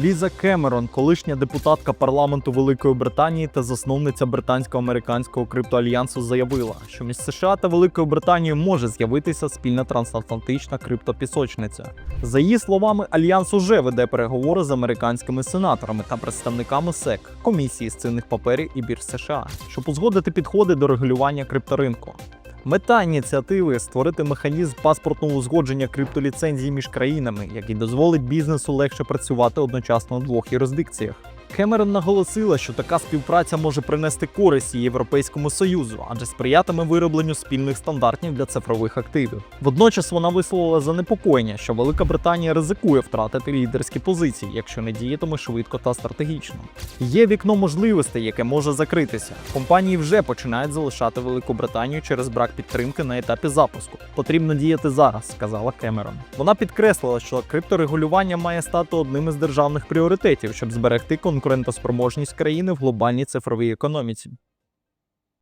Ліза Кемерон, колишня депутатка парламенту Великої Британії та засновниця британсько-американського криптоальянсу, заявила, що між США та Великою Британією може з'явитися спільна трансатлантична криптопісочниця. За її словами, альянс уже веде переговори з американськими сенаторами та представниками СЕК комісії з цінних паперів і бірж США, щоб узгодити підходи до регулювання крипторинку. Мета ініціативи створити механізм паспортного узгодження криптоліцензій між країнами, який дозволить бізнесу легше працювати одночасно у двох юрисдикціях. Кемерон наголосила, що така співпраця може принести користь Європейському Союзу, адже сприятиме виробленню спільних стандартів для цифрових активів. Водночас вона висловила занепокоєння, що Велика Британія ризикує втратити лідерські позиції, якщо не діятиме швидко та стратегічно. Є вікно можливостей, яке може закритися. Компанії вже починають залишати Велику Британію через брак підтримки на етапі запуску. Потрібно діяти зараз, сказала Кемерон. Вона підкреслила, що крипторегулювання має стати одним із державних пріоритетів, щоб зберегти конкурентоспроможність країни в глобальній цифровій економіці.